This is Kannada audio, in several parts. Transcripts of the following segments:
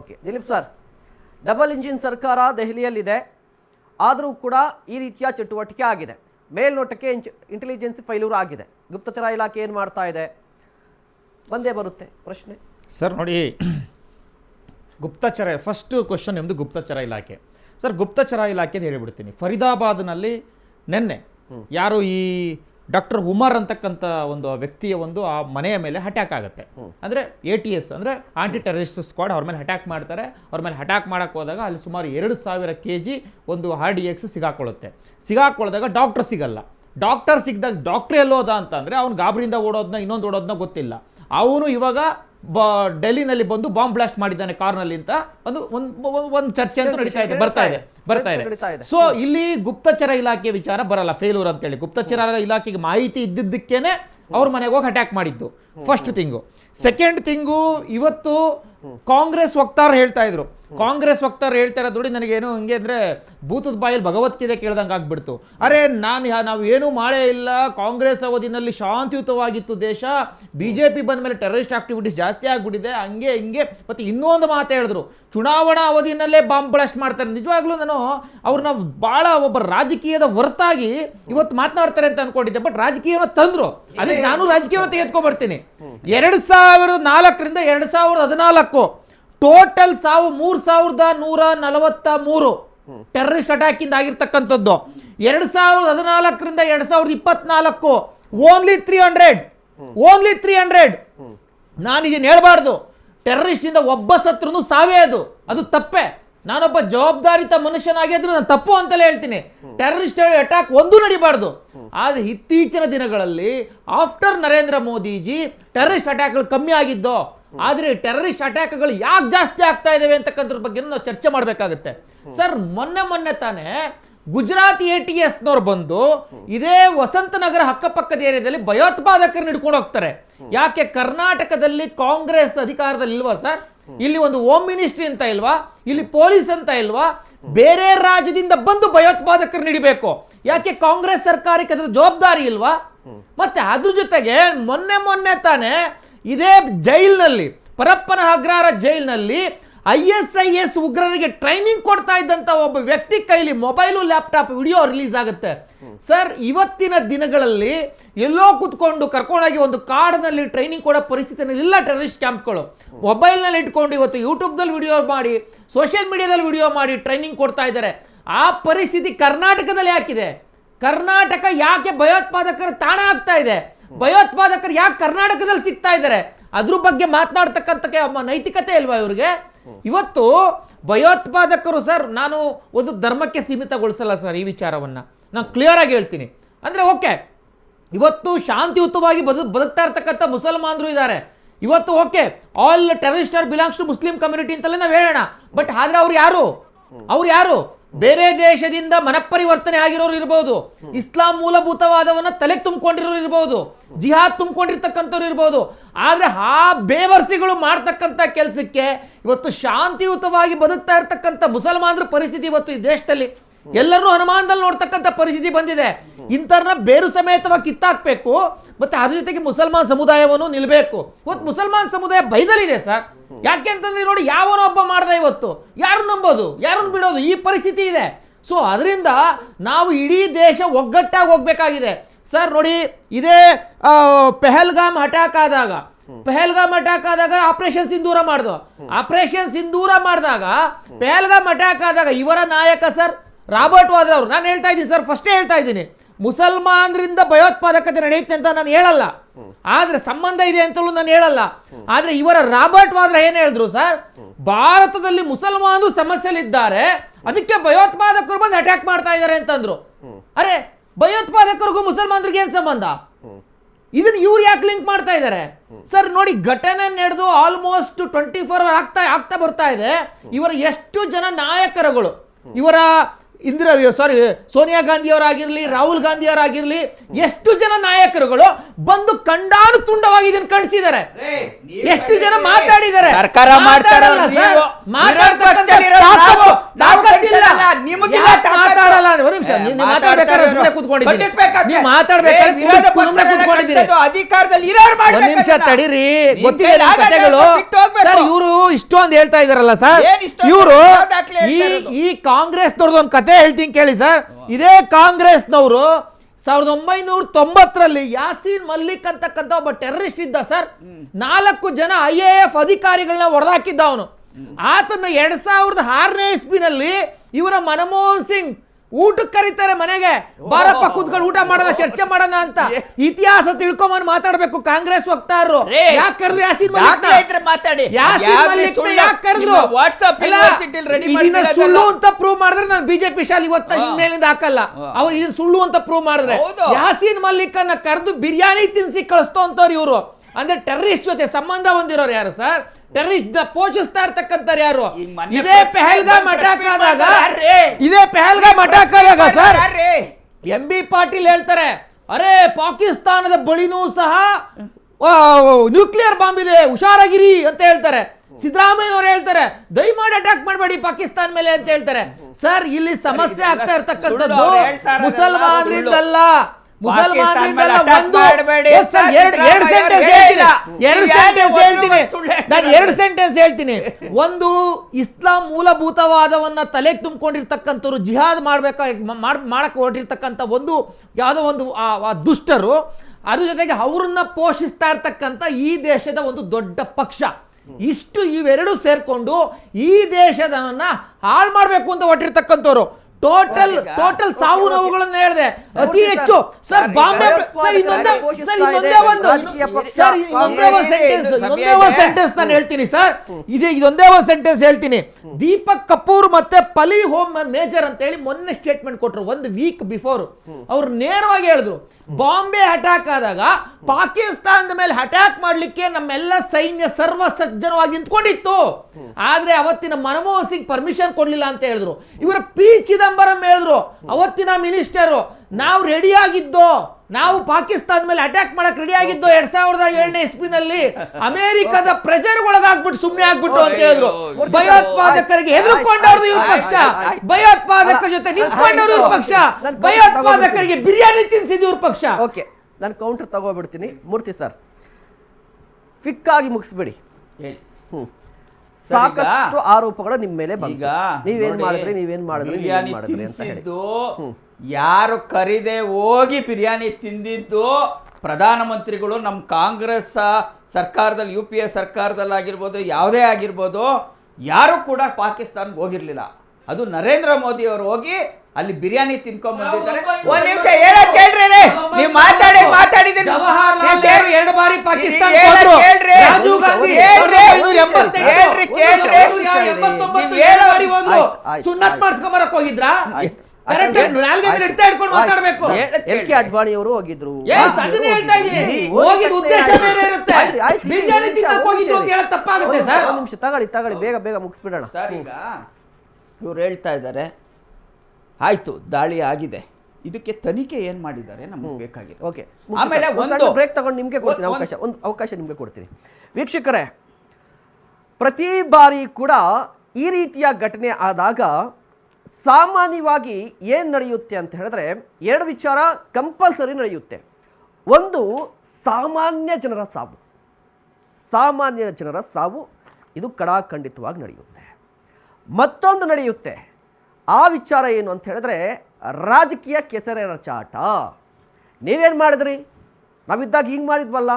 Okay Dileep sir double engine ಸರ್ಕಾರ ದೆಹಲಿಯಲ್ಲಿದೆ ಆದರೂ ಕೂಡ ಈ ರೀತಿಯ ಚಟುವಟಿಕೆ ಆಗಿದೆ. ಮೇಲ್ನೋಟಕ್ಕೆ ಇಂಟೆಲಿಜೆನ್ಸಿ ಫೈಲೂರು ಆಗಿದೆ. ಗುಪ್ತಚರ ಇಲಾಖೆ ಏನು ಮಾಡ್ತಾ ಇದೆ? ಬಂದೇ ಬರುತ್ತೆ ಪ್ರಶ್ನೆ. ಸರ್ ನೋಡಿ ಗುಪ್ತಚರ ಫಸ್ಟ್ ಕ್ವಶನ್ ನಿಮ್ಮದು ಗುಪ್ತಚರ ಇಲಾಖೆ. ಸರ್ ಗುಪ್ತಚರ ಇಲಾಖೆದು ಹೇಳಿಬಿಡ್ತೀನಿ. ಫರೀದಾಬಾದ್ನಲ್ಲಿ ನಿನ್ನೆ ಯಾರು ಈ ಡಾಕ್ಟರ್ ಉಮರ್ ಅಂತಕ್ಕಂಥ ಒಂದು ವ್ಯಕ್ತಿಯ ಒಂದು ಆ ಮನೆಯ ಮೇಲೆ ಅಟ್ಯಾಕ್ ಆಗುತ್ತೆ. ಅಂದರೆ ಎ ಟಿ ಎಸ್ ಅಂದರೆ ಆಂಟಿ ಟೆರರಿಸ್ಟ್ ಸ್ಕ್ವಾಡ್ ಅವ್ರ ಮೇಲೆ ಅಟ್ಯಾಕ್ ಮಾಡ್ತಾರೆ. ಅವ್ರ ಮೇಲೆ ಅಟ್ಯಾಕ್ ಮಾಡೋಕ್ಕೆ ಹೋದಾಗ ಅಲ್ಲಿ ಸುಮಾರು ಎರಡು ಸಾವಿರ ಕೆ ಜಿ ಒಂದು ಆರ್ ಡಿ ಎಕ್ಸ್ ಸಿಗಾಕೊಳ್ಳುತ್ತೆ. ಸಿಗಾಕೊಳ್ಳೋದಾಗ ಡಾಕ್ಟರ್ ಸಿಗಲ್ಲ. ಡಾಕ್ಟರ್ ಸಿಗ್ದಾಗ ಡಾಕ್ಟ್ರ್ ಎಲ್ಲೋದ ಅಂತಂದರೆ ಅವ್ನು ಗಾಬರಿಯಿಂದ ಓಡೋದನ್ನ ಇನ್ನೊಂದು ಓಡೋದನ್ನ ಗೊತ್ತಿಲ್ಲ. ಅವನು ಇವಾಗ ಬ ಡೆಲ್ಲಿನಲ್ಲಿ ಬಂದು ಬಾಂಬ್ ಬ್ಲಾಸ್ಟ್ ಮಾಡಿದ್ದಾನೆ ಕಾರ್ನಲ್ಲಿ ಅಂತ ಒಂದು ಒಂದು ಚರ್ಚೆ ಅಂತ ನಡೀತಾ ಇದೆ ಬರ್ತಾ ಇದೆ ಬರ್ತಾ ಇದೆ. ಇದೆ. ಸೊ ಇಲ್ಲಿ ಗುಪ್ತಚರ ಇಲಾಖೆ ವಿಚಾರ ಬರಲ್ಲ ಫೇಲೂರ್ ಅಂತ ಹೇಳಿ. ಗುಪ್ತಚರ ಇಲಾಖೆಗೆ ಮಾಹಿತಿ ಇದ್ದಿದ್ದಕ್ಕೇನೆ ಅವ್ರ ಮನೆಗೆ ಹೋಗಿ ಅಟ್ಯಾಕ್ ಮಾಡಿದ್ದು ಫಸ್ಟ್ ತಿಂಗು. ಸೆಕೆಂಡ್ ತಿಂಗು ಇವತ್ತು ಕಾಂಗ್ರೆಸ್ ವಕ್ತಾರ ಹೇಳ್ತಾ ಇದ್ರು. ಕಾಂಗ್ರೆಸ್ ವಕ್ತಾರ ಹೇಳ್ತಾ ಇರೋದು ನೋಡಿ ನನಗೇನು ಹಿಂಗೆ ಅಂದ್ರೆ ಭೂತದ ಬಾಯಲ್ಲಿ ಭಗವದ್ಗೀತೆ ಕೇಳ್ದಂಗೆ ಆಗ್ಬಿಡ್ತು. ಅರೆ ನಾನು ನಾವು ಏನೂ ಮಾಡೇ ಇಲ್ಲ ಕಾಂಗ್ರೆಸ್ ಅವಧಿನಲ್ಲಿ ಶಾಂತಿಯುತವಾಗಿತ್ತು ದೇಶ ಬಿ ಜೆ ಪಿ ಬಂದ ಮೇಲೆ ಟೆರರಿಸ್ಟ್ ಆಕ್ಟಿವಿಟೀಸ್ ಜಾಸ್ತಿ ಆಗ್ಬಿಟ್ಟಿದೆ ಹಂಗೆ ಹಿಂಗೆ. ಮತ್ತೆ ಇನ್ನೊಂದು ಮಾತು ಹೇಳಿದ್ರು ಚುನಾವಣಾ ಅವಧಿನಲ್ಲೇ ಬಾಂಬ್ ಬ್ಲಾಸ್ಟ್ ಮಾಡ್ತಾರೆ. ನಿಜವಾಗ್ಲೂ ನಾನು ಅವ್ರನ್ನ ಭಾಳ ಒಬ್ಬ ರಾಜಕೀಯದ ಹೊರತಾಗಿ ಇವತ್ತು ಮಾತನಾಡ್ತಾರೆ ಅಂತ ಅನ್ಕೊಂಡಿದ್ದೆ ಬಟ್ ರಾಜಕೀಯನ ತಂದ್ರು. ಅದಕ್ಕೆ ನಾನು ರಾಜಕೀಯವನ್ನು ತೆಗೆದುಕೊಂಡ್ಬರ್ತೀನಿ ಎರಡು ಸಾವಿರದ ನಾಲ್ಕರಿಂದ ಎರಡು ಸಾವಿರದ ಹದಿನಾಲ್ಕು. ಟೋಟಲ್ ಸಾವು ಮೂರು ಸಾವಿರದ ನೂರ ನಲವತ್ತ ಮೂರು ಟೆರರಿಸ್ಟ್ ಅಟ್ಯಾಕ್ ಇಂದ ಆಗಿರ್ತಕ್ಕಂಥದ್ದು. ಎರಡು ಸಾವಿರದ ಹದಿನಾಲ್ಕರಿಂದ ಎರಡು ಸಾವಿರದ ಇಪ್ಪತ್ನಾಲ್ಕು only three hundred only three hundred ನಾನು ಇದನ್ನು ಹೇಳ್ಬಾರ್ದು. ಟೆರರಿಸ್ಟ್ ಇಂದ ಒಬ್ಬ ಸತ್ರನು ಸಾವೇ ಅದು. ಅದು ತಪ್ಪೆ. ನಾನೊಬ್ಬ ಜವಾಬ್ದಾರಿತ ಮನುಷ್ಯನಾಗಿದ್ರು ನಾನು ತಪ್ಪು ಅಂತಲೇ ಹೇಳ್ತೀನಿ. ಟೆರರಿಸ್ಟ್ ಅಟ್ಯಾಕ್ ಒಂದು ನಡಿಬಾರ್ದು. ಆದರೆ ಇತ್ತೀಚಿನ ದಿನಗಳಲ್ಲಿ ಆಫ್ಟರ್ ನರೇಂದ್ರ ಮೋದಿಜಿ ಟೆರರಿಸ್ಟ್ ಅಟ್ಯಾಕ್ಗಳು ಕಮ್ಮಿ ಆಗಿದ್ದು ಆದ್ರೆ ಟೆರರಿಸ್ಟ್ ಅಟ್ಯಾಕ್ಗಳು ಯಾಕೆ ಜಾಸ್ತಿ ಆಗ್ತಾ ಇದ್ದಾವೆ ಅಂತಕ್ಕಂಥದ್ರ ಬಗ್ಗೆ ನಾವು ಚರ್ಚೆ ಮಾಡಬೇಕಾಗುತ್ತೆ. ಸರ್ ಮೊನ್ನೆ ಮೊನ್ನೆ ತಾನೇ ಗುಜರಾತ್ ಎ ಟಿ ಎಸ್ನವ್ರು ಬಂದು ಇದೇ ವಸಂತನಗರ ಅಕ್ಕಪಕ್ಕದ ಏರಿಯಾದಲ್ಲಿ ಭಯೋತ್ಪಾದಕರನ್ನ ಹಿಡ್ಕೊಂಡು ಹೋಗ್ತಾರೆ. ಯಾಕೆ ಕರ್ನಾಟಕದಲ್ಲಿ ಕಾಂಗ್ರೆಸ್ ಅಧಿಕಾರದಲ್ಲಿ ಇಲ್ವಾ ಸರ್ ಇಲ್ಲಿ ಒಂದು ಹೋಮ್ ಮಿನಿಸ್ಟ್ರಿ ಅಂತ ಇಲ್ವಾ? ಇಲ್ಲಿ ಪೊಲೀಸ್ ಅಂತ ಇಲ್ವಾ? ಬೇರೆ ರಾಜ್ಯದಿಂದ ಬಂದು ಭಯೋತ್ಪಾದಕರನ್ನ ಹಿಡಿಬೇಕು. ಯಾಕೆ ಕಾಂಗ್ರೆಸ್ ಸರ್ಕಾರಕ್ಕೆ ಅದರ ಜವಾಬ್ದಾರಿ ಇಲ್ವಾ? ಮತ್ತೆ ಅದ್ರ ಜೊತೆಗೆ ಮೊನ್ನೆ ಮೊನ್ನೆ ತಾನೇ ಇದೇ ಜೈಲ್ನಲ್ಲಿ, ಪರಪ್ಪನ ಅಗ್ರಹಾರ ಜೈಲ್ನಲ್ಲಿ ಐ ಎಸ್ ಐ ಎಸ್ ಉಗ್ರರಿಗೆ ಟ್ರೈನಿಂಗ್ ಕೊಡ್ತಾ ಇದ್ದಂತ ಒಬ್ಬ ವ್ಯಕ್ತಿ ಕೈಲಿ ಮೊಬೈಲು ಲ್ಯಾಪ್ಟಾಪ್ ವಿಡಿಯೋ ರಿಲೀಸ್ ಆಗುತ್ತೆ. ಸರ್ ಇವತ್ತಿನ ದಿನಗಳಲ್ಲಿ ಎಲ್ಲೋ ಕುತ್ಕೊಂಡು ಕರ್ಕೊಂಡೋಗಿ ಒಂದು ಕಾಡಿನಲ್ಲಿ ಟ್ರೈನಿಂಗ್ ಕೊಡೋ ಪರಿಸ್ಥಿತಿನಲ್ಲಿ ಇಲ್ಲ ಟೆರರಿಸ್ಟ್ ಕ್ಯಾಂಪ್ಗಳು ಮೊಬೈಲ್ನಲ್ಲಿ ಇಟ್ಕೊಂಡು ಇವತ್ತು ಯೂಟ್ಯೂಬ್ದಲ್ಲಿ ವಿಡಿಯೋ ಮಾಡಿ ಸೋಷಿಯಲ್ ಮೀಡಿಯಾದಲ್ಲಿ ವಿಡಿಯೋ ಮಾಡಿ ಟ್ರೈನಿಂಗ್ ಕೊಡ್ತಾ ಇದ್ದಾರೆ. ಆ ಪರಿಸ್ಥಿತಿ ಕರ್ನಾಟಕದಲ್ಲಿ ಯಾಕಿದೆ? ಕರ್ನಾಟಕ ಯಾಕೆ ಭಯೋತ್ಪಾದಕರ ತಾಣ ಆಗ್ತಾ ಇದೆ? ಭಯೋತ್ಪಾದಕರು ಯಾಕೆ ಕರ್ನಾಟಕದಲ್ಲಿ ಸಿಗ್ತಾ ಇದ್ದಾರೆ? ಅದ್ರ ಬಗ್ಗೆ ಮಾತನಾಡ್ತಕ್ಕಂಥ ನೈತಿಕತೆ ಇಲ್ವಾ ಇವ್ರಿಗೆ? ಇವತ್ತು ಭಯೋತ್ಪಾದಕರು ಸರ್, ನಾನು ಒಂದು ಧರ್ಮಕ್ಕೆ ಸೀಮಿತಗೊಳಿಸಲ್ಲ ಸರ್ ಈ ವಿಚಾರವನ್ನ. ನಾನು ಕ್ಲಿಯರ್ ಆಗಿ ಹೇಳ್ತೀನಿ. ಅಂದ್ರೆ ಓಕೆ, ಇವತ್ತು ಶಾಂತಿಯುತವಾಗಿ ಬದು ಬದುಕ್ತಾ ಇರ್ತಕ್ಕಂಥ ಮುಸಲ್ಮಾನರು ಇದ್ದಾರೆ. ಇವತ್ತು okay all terrorist are belongs to Muslim community ಅಂತಲೇ ನಾವು ಹೇಳೋಣ. ಬಟ್ ಆದ್ರೆ ಅವ್ರು ಯಾರು? ಅವ್ರು ಯಾರು? ಬೇರೆ ದೇಶದಿಂದ ಮನಪರಿವರ್ತನೆ ಆಗಿರೋರು ಇರ್ಬೋದು ಇಸ್ಲಾಂ ಮೂಲಭೂತವಾದವನ್ನ ತಲೆ ತುಂಬಿಕೊಂಡಿರೋರು ಇರ್ಬೋದು ಜಿಹಾದ್ ತುಂಬಿಕೊಂಡಿರ್ತಕ್ಕಂಥವ್ರು ಇರ್ಬೋದು ಆದ್ರೆ ಆ ಬೇವರ್ಸಿಗಳು ಮಾಡ್ತಕ್ಕಂಥ ಕೆಲಸಕ್ಕೆ ಇವತ್ತು ಶಾಂತಿಯುತವಾಗಿ ಬದುಕ್ತಾ ಇರ್ತಕ್ಕಂಥ ಮುಸಲ್ಮಾನರ ಪರಿಸ್ಥಿತಿ ಇವತ್ತು ಈ ದೇಶದಲ್ಲಿ. ಎಲ್ಲರೂ ಹನುಮಾನದಲ್ಲಿ ನೋಡ್ತಕ್ಕಂಥ ಪರಿಸ್ಥಿತಿ ಬಂದಿದೆ. ಇಂಥರ್ನ ಬೇರು ಸಮೇತವಾಗಿ ಕಿತ್ತಾಕ್ಬೇಕು ಮತ್ತೆ ಅದ್ರ ಜೊತೆಗೆ ಮುಸಲ್ಮಾನ್ ಸಮುದಾಯವನ್ನು ನಿಲ್ಬೇಕು. ಇವತ್ತು ಮುಸಲ್ಮಾನ್ ಸಮುದಾಯ ಬೈದಲಿದೆ ಸರ್. ಯಾಕೆ ಅಂತಂದ್ರೆ ನೋಡಿ, ಯಾವನೋ ಒಬ್ಬ ಮಾಡ್ದೆ ಇವತ್ತು. ಯಾರು ನಂಬೋದು? ಯಾರನ್ನು ಬಿಡೋದು? ಈ ಪರಿಸ್ಥಿತಿ ಇದೆ. ಸೊ ಅದರಿಂದ ನಾವು ಇಡೀ ದೇಶ ಒಗ್ಗಟ್ಟಾಗಿ ಹೋಗ್ಬೇಕಾಗಿದೆ. ಸರ್ ನೋಡಿ, ಇದೇ ಪೆಹಲ್ಗಾಮ್ ಅಟ್ಯಾಕ್ ಆದಾಗ, ಪೆಹಲ್ಗಾಮ್ ಅಟ್ಯಾಕ್ ಆದಾಗ ಆಪರೇಷನ್ ಸಿಂಧೂರ ಮಾಡ್ದು. ಆಪರೇಷನ್ ಸಿಂಧೂರ ಮಾಡಿದಾಗ, ಪೆಹಲ್ಗಾಮ್ ಅಟ್ಯಾಕ್ ಆದಾಗ ಇವರ ನಾಯಕ ಸರ್ ರಾಬರ್ಟ್ ವಾದ್ರಾ ಅವರು. ನಾನು ಹೇಳ್ತಾ ಇದ್ದೀನಿ ಸರ್ ಫಸ್ಟೇ ಹೇಳ್ತಾ ಇದ್ದೀನಿ. ಮುಸಲ್ಮಾನರಿಂದ ಭಯೋತ್ಪಾದಕತೆ ನಡೆಯುತ್ತೆ ಅಂತ ನಾನು ಹೇಳಲ್ಲ. ಆದ್ರೆ ಸಂಬಂಧ ಇದೆ ಅಂತಲೂ ನಾನು ಹೇಳಲ್ಲ. ಆದ್ರೆ ಇವರ ರಾಬರ್ಟ್ ವಾದ್ರಾ ಏನ್ ಹೇಳಿದ್ರು ಸರ್? ಭಾರತದಲ್ಲಿ ಮುಸಲ್ಮಾನರು ಸಮಸ್ಯೆಲಿದ್ದಾರೆ ಅದಕ್ಕೆ ಭಯೋತ್ಪಾದಕರು ಬಂದು ಅಟ್ಯಾಕ್ ಮಾಡ್ತಾ ಇದ್ದಾರೆ ಅಂತಂದ್ರು. ಅರೆ, ಭಯೋತ್ಪಾದಕರಿಗೂ ಮುಸಲ್ಮಾನರಿಗೆ ಏನ್ ಸಂಬಂಧ? ಇದನ್ನ ಇವ್ರು ಯಾಕೆ ಲಿಂಕ್ ಮಾಡ್ತಾ ಇದ್ದಾರೆ ಸರ್, ನೋಡಿ, ಘಟನೆ ನಡೆದು ಆಲ್ಮೋಸ್ಟ್ ಟ್ವೆಂಟಿ ಫೋರ್ ಅವರ್ ಆಗ್ತಾ ಆಗ್ತಾ ಬರ್ತಾ ಇದೆ. ಇವರ ಎಷ್ಟು ಜನ ನಾಯಕರುಗಳು? ಇವರ ಇಂದಿರಾ ಸಾರಿ ಸೋನಿಯಾ ಗಾಂಧಿ ಅವರಾಗಿರ್ಲಿ ರಾಹುಲ್ ಗಾಂಧಿ ಅವರಾಗಿರ್ಲಿ ಎಷ್ಟು ಜನ ನಾಯಕರುಗಳು ಬಂದು ಕಂಡಾನು ತುಂಡವಾಗಿ ಇದನ್ನ ಕಳಿಸಿದ್ದಾರೆ ಎಷ್ಟು ಜನ ಮಾತಾಡಿದ್ದಾರೆ ಸರ್ಕಾರ ಮಾಡ್ತಾರೆ ಮಾತಾಡಲ್ಲ. ಸರ್. ಮಾತಾಡ್ತಕ್ಕಂಥ ತಾಕತ್ತು- ನಾವು- ನಾವು ನಿಮಗಿಲ್ಲ ಮಾತಾಡಲ್ಲ? ಒಂದು ನಿಮಿಷ. ನೀವು ಮಾತಾಡ್ಬೇಕಾದ್ರೆ ಸುಮ್ಮನೆ ಕೂತ್ಕೊಂಡಿದ್ದೀನಿ. ಖಂಡಿಸ್ಬೇಕಾಗ್ತದೆ. ನೀವು ಮಾತಾಡ್ಬೇಕಾದ್ರೆ ವಿರೋಧ ಕುತ್ಕೊಂಡು ಸುಮ್ಮನೆ ಪಕ್ಷನ ಅಧಿಕಾರದಲ್ಲಿ ಇರೋರು ಒಂದ್ ನಿಮಿಷ. ತಡೀರಿ. ಕಥೆಗಳು ಸರ್ ಇವರು ಇಷ್ಟೊಂದು ಹೇಳ್ತಾ ಇದಾರಲ್ಲ ಸರ್? ಇವರು ಈ? ಈ ಕಾಂಗ್ರೆಸ್ನವ್ರದ್ದು ಒಂದು ಕತೆ ಹೇಳ್ತೀನಿ ಕೇಳಿ ಸರ್. ಇದೇ ಕಾಂಗ್ರೆಸ್ನವರು ಸಾವಿರದ ಒಂಬೈನೂರ ತೊಂಬತ್ತರಲ್ಲಿ ಯಾಸೀನ್ ಮಲ್ಲಿಕ್ ಅಂತಕ್ಕಂಥ ಒಬ್ಬ ಟೆರರಿಸ್ಟ್ ಇದ್ದ ಸರ್. ನಾಲ್ಕು ಜನ ಐ ಎ ಎಫ್ ಅಧಿಕಾರಿಗಳನ್ನ ಹೊಡೆದಾಕಿದ್ದ ಅವನು. ಆತನ ಎರಡ್ ಸಾವಿರದ ಆರನೇ ಇಸ್ಪಿನಲ್ಲಿ ಇವರ ಮನಮೋಹನ್ ಸಿಂಗ್ ಊಟಕ್ಕೆ ಕರೀತಾರೆ ಮನೆಗೆ. ಬಾರಪ್ಪ ಕೂತ್ಕೊಂಡು ಊಟ ಮಾಡೋಣ ಚರ್ಚೆ ಮಾಡೋಣ ಅಂತ. ಇತಿಹಾಸ ತಿಳ್ಕೊಂಬಂದು ಮಾತಾಡ್ಬೇಕು ಕಾಂಗ್ರೆಸ್ ವಕ್ತಾರರು ಯಾಕೆ ಕರೆದ್ರು ಯಾಸೀನ್ ಮಾತಾಡಿ? ಯಾಕೆ ಕರೆದ್ರು? ವಾಟ್ಸ್ಆಪ್ ಇದನ್ನ ಸುಳ್ಳು ಅಂತ ಪ್ರೂವ್ ಮಾಡಿದ್ರೆ ನಾನು ಬಿಜೆಪಿ ಶಾಲೆ ಇವತ್ತ. ಇನ್ಮೇಲಿಂದ ಹಾಕಲ್ಲ. ಅವ್ರು ಇದನ್ನ ಸುಳ್ಳು ಅಂತ ಪ್ರೂವ್ ಮಾಡಿದ್ರೆ. ಯಾಸಿನ್ ಮಲ್ಲಿಕ್ ಅನ್ನ ಕರೆದು ಬಿರಿಯಾನಿ ತಿನ್ಸಿ ಕಳಿಸ್ತೋ ಅಂತವ್ರು ಇವರು. ಅಂದ್ರೆ ಟೆರರಿಸ್ಟ್ ಜೊತೆ ಸಂಬಂಧ ಹೊಂದಿರೋರು ಯಾರು ಸರ್? ಟೆರರಿಸ್ಟ್ ಪೋಷಿಸ್ತಾ ಇರ್ತಕ್ಕಂಥವ್ರು ಯಾರು? ಇದೇ ಪೆಹಲ್ಗಾಮ್ ಅಟ್ಯಾಕ್ ಆದಾಗ. ಇದೇ ಪೆಹಲ್ಗಾಮ್ ಅಟ್ಯಾಕ್ ಆದಾಗ ಸರ್? ಎಂ ಬಿ ಪಾಟೀಲ್ ಹೇಳ್ತಾರೆ ಅರೆ ಪಾಕಿಸ್ತಾನದ ಬಳಿನೂ ಸಹ ನ್ಯೂಕ್ಲಿಯರ್ ಬಾಂಬ್ ಇದೆ ಹುಷಾರಾಗಿರಿ ಅಂತ ಹೇಳ್ತಾರೆ. ಸಿದ್ದರಾಮಯ್ಯ ಅವರು ಹೇಳ್ತಾರೆ ದಯಮಾಡಿ ಅಟ್ಯಾಕ್ ಮಾಡಬೇಡಿ ಪಾಕಿಸ್ತಾನ ಮೇಲೆ ಅಂತ ಹೇಳ್ತಾರೆ. ಸರ್ ಇಲ್ಲಿ ಸಮಸ್ಯೆ ಆಗ್ತಾ ಇರ್ತಕ್ಕಂಥದ್ದು ಮುಸಲ್ಮಾನರಿಂದಲ್ಲ ನಾನು ಎರಡು ಸೆಂಟೆನ್ಸ್ ಹೇಳ್ತೀನಿ. ಒಂದು ಇಸ್ಲಾಂ ಮೂಲಭೂತವಾದವನ್ನ ತಲೆಗೆ ತುಂಬಿಕೊಂಡಿರ್ತಕ್ಕಂಥವ್ರು ಜಿಹಾದ್ ಮಾಡ್ಬೇಕ ಮಾಡಕ್ ಹೊರಟಿರ್ತಕ್ಕಂಥ ಒಂದು ಯಾವುದೋ ಒಂದು ದುಷ್ಟರು ಅದ್ರ ಜೊತೆಗೆ ಅವ್ರನ್ನ ಪೋಷಿಸ್ತಾ ಇರ್ತಕ್ಕಂಥ ಈ ದೇಶದ ಒಂದು ದೊಡ್ಡ ಪಕ್ಷ. ಇಷ್ಟು ಇವೆರಡು ಸೇರ್ಕೊಂಡು ಈ ದೇಶದನ್ನ ಹಾಳು ಮಾಡಬೇಕು ಅಂತ ಹೊರಟಿರ್ತಕ್ಕಂಥವ್ರು. ಟೋಟಲ್ ಟೋಟಲ್ ಸಾವು ನೋವುಗಳನ್ನ ಹೇಳಿದೆ. ಅತಿ ಹೆಚ್ಚು. ಸರ್. ಬಾಂಬೆ ಸರ್ ಇನ್ನೊಂದೇ ಸರ್ ಇನ್ನೊಂದೇ ಒಂದು ಸರ್ ಇನ್ನೊಂದೇ ಒಂದು ಸೆಂಟೆನ್ಸ್ ಇನ್ನೊಂದೇ ಒಂದು ಸೆಂಟೆನ್ಸ್ ನಾನು ಹೇಳ್ತೀನಿ ಸರ್. ಇದೆ ಇದೊಂದೇ ಒಂದು ಸೆಂಟೆನ್ಸ್ ಹೇಳ್ತೀನಿ. ದೀಪಕ್ ಕಪೂರ್ ಮತ್ತೆ ಪಲಿ ಹೋಮ್ ಮೇಜರ್ ಅಂತ ಹೇಳಿ ಮೊನ್ನೆ ಸ್ಟೇಟ್ಮೆಂಟ್ ಕೊಟ್ಟರು ಒಂದು ವೀಕ್ ಬಿಫೋರ್ ಅವ್ರು ನೇರವಾಗಿ ಹೇಳಿದ್ರು ಬಾಂಬೆ ಅಟ್ಯಾಕ್ ಆದಾಗ ಪಾಕಿಸ್ತಾನದ ಮೇಲೆ ಅಟ್ಯಾಕ್ ಮಾಡಲಿಕ್ಕೆ ನಮ್ಮೆಲ್ಲ ಸೈನ್ಯ ಸರ್ವ ಸಜ್ಜನವಾಗಿ ನಿಂತ್ಕೊಂಡಿತ್ತು. ಆದ್ರೆ ಅವತ್ತಿನ ಮನಮೋಹನ್ ಸಿಂಗ್ ಪರ್ಮಿಷನ್ ಕೊಡ್ಲಿಲ್ಲ ಅಂತ ಹೇಳಿದ್ರು. ಇವರ ಪಿ ಚಿದಂಬರಂ ಹೇಳಿದ್ರು. ಅವತ್ತಿನ ಮಿನಿಸ್ಟರು ನಾವು ರೆಡಿ ಆಗಿದ್ದೋ ನಾವು ಪಾಕಿಸ್ತಾನ ಮೇಲೆ ಅಟ್ಯಾಕ್ ಮಾಡಕ್ ರೆಡಿ ಆಗಿದ್ದು ಎರಡ್ ಸಾವಿರದ ಏಳನೇ ಇಸ್ಪಿನಲ್ಲಿ ಅಮೆರಿಕದ ಪ್ರೆಜರ್ ಒಳಗಾಗ್ಬಿಟ್ಟು ಸುಮ್ಮನೆ ಆಗ್ಬಿಟ್ಟು ಅಂತ ಹೇಳಿದ್ರು. ಭಯೋತ್ಪಾದಕರಿಗೆ ಹೆದರ್ಕೊಂಡವ್ರದ್ದು ಇವ್ರ ಪಕ್ಷ. ಭಯೋತ್ಪಾದಕರ ಜೊತೆ ನಿಂತ್ಕೊಂಡವ್ರು ಇವ್ರ ಪಕ್ಷ. ಭಯೋತ್ಪಾದಕರಿಗೆ ಬಿರಿಯಾನಿ ತಿನ್ಸಿದ್ ಇವ್ರ ಪಕ್ಷ. ಓಕೆ ನಾನು ಕೌಂಟರ್ ತಗೋಬಿಡ್ತೀನಿ ಮೂರ್ತಿ ಸರ್ ಫಿಕ್ ಆಗಿ ಮುಗಿಸ್ಬೇಡಿ ಹೇಳಿ. ಸಾಕಷ್ಟು ಆರೋಪಗಳು ನಿಮ್ಮ ಮೇಲೆ ಈಗ ನೀವೇನ್ ಮಾಡಿದ್ರೆ ನೀವೇನ್ ಮಾಡಿದ್ರಿ ಬಿರಿಯಾನಿ ತಿನ್ನಿಸಿದ್ದು ಯಾರು ಕರಿದೆ ಹೋಗಿ ಬಿರಿಯಾನಿ ತಿಂದಿದ್ದು ಪ್ರಧಾನಮಂತ್ರಿಗಳು ನಮ್ಮ ಕಾಂಗ್ರೆಸ್ ಸರ್ಕಾರದಲ್ಲಿ ಯು ಪಿ ಎ ಸರ್ಕಾರದಲ್ಲಾಗಿರ್ಬೋದು ಯಾವುದೇ ಆಗಿರ್ಬೋದು ಯಾರು ಕೂಡ ಪಾಕಿಸ್ತಾನ್ಗೆ ಹೋಗಿರ್ಲಿಲ್ಲ. ಅದು ನರೇಂದ್ರ ಮೋದಿ ಅವರು ಹೋಗಿ ಅಲ್ಲಿ ಬಿರಿಯಾನಿ ತಿನ್ಕೊಂಡ್ ಬಂದಿದ್ದಾರೆ ಒಂದ್ ನಿಮಿಷ ಹೇಳಕ್ ಕೇಳ್ರಿ ರೀ. ನೀವ್ ಮಾತಾಡಿ ಮಾತಾಡಿದ್ರಿ ಜವಾಹರ್ಲಾಲ್ ನೆಹರು ಎರಡು ಬಾರಿ ಪಾಕಿಸ್ತಾನ ಹೋದ್ರು. ಕೇಳ್ರಿ. ರಾಜೀವ್ ಗಾಂಧಿ ಹೇಳ್ರಿ. ಸಾವಿರದ ಒಂಬೈನೂರ ಎಂಬತ್ತೆಂಟು, ಹೇಳ್ರಿ, ಕೇಳ್ರಿ. ಸಾವಿರದ ಎಂಬತ್ತೊಂಬತ್ತು ನೀವ್ ಎರಡು ಹೇಳೋ- ಬಾರಿ ಹೋದ್ರು ಆಯ್ತು, ಆಯ್ತು, ಸುನ್ನತ್. ಮಾಡಿಸ್ಕೊಂಬರಕ್ ಹೋಗಿದ್ರಾ ಆಯ್ತು. ಕರೆಕ್ಟ್ ಆಯ್ತು. ನಾಲ್ಗೆ ಮೇಲೆ ಇಡ್ತಾ ಆಯ್ತು. ಮಾತಾಡ್ಬೇಕು ಎಲ್ ಕೆ. ಅಡ್ವಾಣಿ ಅವರು ಹೋಗಿದ್ರು ಎಸ್ ಅದನ್ನೇ ಹೇಳ್ತಾ ಇದ್ದೀನಿ ಹೋಗಿದ ಉದ್ದೇಶ ಬೇರೆ ಇರುತ್ತೆ ಆಯ್ತು, ಆಯ್ತು, ಬಿರಿಯಾನಿ ತಿನ್ನಕ್ ಹೋಗಿದ್ರು ಅಂತ ಹೇಳಕ್ ತಪ್ಪಾಗುತ್ತೆ ಸರ್ ಒಂದು ನಿಮಿಷ ತಗೊಳ್ಳಿ ತಗೊಳ್ಳಿ ಬೇಗ ಬೇಗ ಮುಗಿಸ್ಬಿಡೋಣ ಸರ್ ಈಗ ಇವ್ರು ಹೇಳ್ತಾ ಇದ್ದಾರೆ ಆಯ್ತು ದಾಳಿ ಆಗಿದೆ. ಇದಕ್ಕೆ ತನಿಖೆ ಏನು ಮಾಡಿದ್ದಾರೆ? ನಮಗೆ ಬೇಕಾಗಿದೆ ಓಕೆ ಆಮೇಲೆ ಒಂದು ಬ್ರೇಕ್ ತಗೊಂಡು ನಿಮಗೆ ಕೊಡ್ತೀನಿ ಅವಕಾಶ ಒಂದು ಅವಕಾಶ ನಿಮಗೆ ಕೊಡ್ತೀನಿ. ವೀಕ್ಷಕರೇ ಪ್ರತಿ ಬಾರಿ ಕೂಡ ಈ ರೀತಿಯ ಘಟನೆ ಆದಾಗ ಸಾಮಾನ್ಯವಾಗಿ ಏನು ನಡೆಯುತ್ತೆ ಅಂತ ಹೇಳಿದ್ರೆ ಎರಡು ವಿಚಾರ ಕಂಪಲ್ಸರಿ ನಡೆಯುತ್ತೆ. ಒಂದು ಸಾಮಾನ್ಯ ಜನರ ಸಾವು. ಸಾಮಾನ್ಯ ಜನರ ಸಾವು ಇದು ಕಡಾಖಂಡಿತವಾಗಿ ನಡೆಯುತ್ತೆ. ಮತ್ತೊಂದು ನಡೆಯುತ್ತೆ. ಆ ವಿಚಾರ ಏನು ಅಂತ ಹೇಳಿದ್ರೆ, ರಾಜಕೀಯ ಕೆಸರೆರ ಚಾಟ. ನೀವೇನು ಮಾಡಿದ್ರಿ? ನಾವಿದ್ದಾಗ ಹಿಂಗೆ ಮಾಡಿದ್ವಲ್ಲ,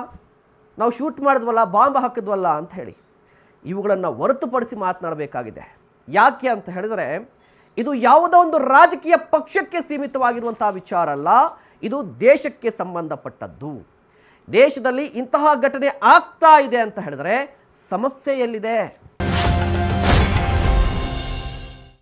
ನಾವು ಶೂಟ್ ಮಾಡಿದ್ವಲ್ಲ, ಬಾಂಬ್ ಹಾಕಿದ್ವಲ್ಲ ಅಂತ ಹೇಳಿ. ಇವುಗಳನ್ನು ಹೊರತುಪಡಿಸಿ ಮಾತನಾಡಬೇಕಾಗಿದೆ. ಯಾಕೆ ಅಂತ ಹೇಳಿದರೆ, ಇದು ಯಾವುದೋ ಒಂದು ರಾಜಕೀಯ ಪಕ್ಷಕ್ಕೆ ಸೀಮಿತವಾಗಿರುವಂಥ ವಿಚಾರ ಅಲ್ಲ, ಇದು ದೇಶಕ್ಕೆ ಸಂಬಂಧಪಟ್ಟದ್ದು. ದೇಶದಲ್ಲಿ ಇಂತಹ ಘಟನೆ ಆಗ್ತಾ ಇದೆ ಅಂತ ಹೇಳಿದ್ರೆ ಸಮಸ್ಯೆ ಎಲ್ಲಿದೆ